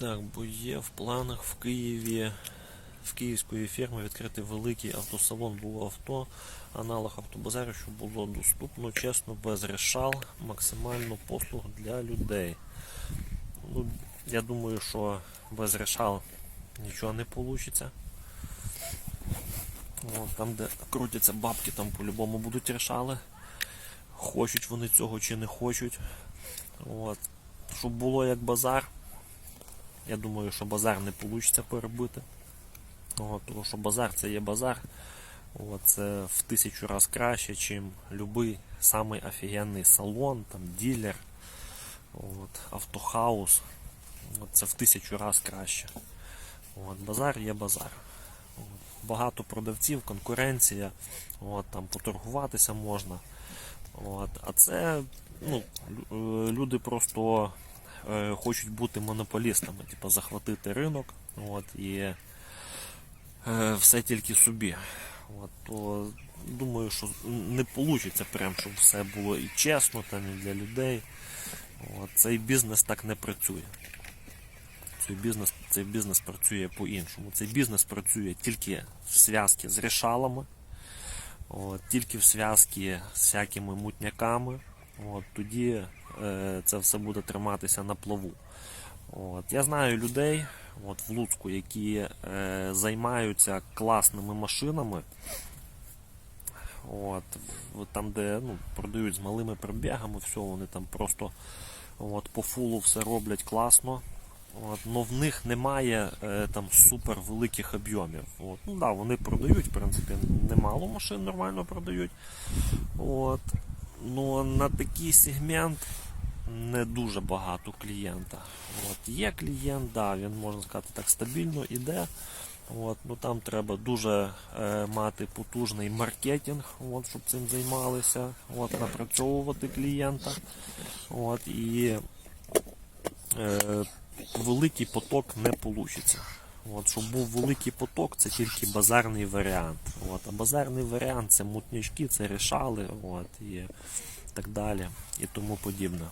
Так, бо є в планах в Києві, в київської фірми відкрити великий автосалон було авто, аналог автобазару, щоб було доступно, чесно, без решал, максимально послуг для людей. Ну, я думаю, що без решал нічого не вийде. Там, де крутяться бабки, там по-любому будуть решали. Хочуть вони цього чи не хочуть. От. Щоб було як базар. Я думаю, що базар не вийде перебити. От, тому що базар це є базар. От, це в тисячу раз краще, ніж будь-який самий офігенний салон, там, ділер, от, автохаус. От, це в тисячу раз краще. От, базар є базар. От, багато продавців, конкуренція, от, там, поторгуватися можна. От, а це ну, е, люди просто хочуть бути монополістами, типу захватити ринок от, і е, все тільки собі. От, то думаю, що не вийде прям, щоб все було і чесно, там, і для людей. От, цей бізнес так не працює. Цей бізнес, цей бізнес працює по-іншому. Цей бізнес працює тільки в зв'язці з рішалами, от, тільки в зв'язці з всякими мутняками. От, тоді е, це все буде триматися на плаву. От, я знаю людей от, в Луцьку, які е, займаються класними машинами. От, там, де ну, продають з малими пробігами, все, вони там просто от, по фулу все роблять класно. От, в них немає е, там супер великих об'ємів. От, ну да, вони продають, в принципі, немало машин нормально продають. От, но на такий сегмент не дуже багато клієнта. От, є клієнт, да, він можна сказати так стабільно іде. От, ну там треба дуже е, мати потужний маркетинг, от, щоб цим займалися, от, напрацьовувати клієнта. От, і е, великий поток не вийде. От, щоб був великий поток, це тільки базарний варіант. От, а базарний варіант це мутнячки, це рішали, от, і так далі, і тому подібне.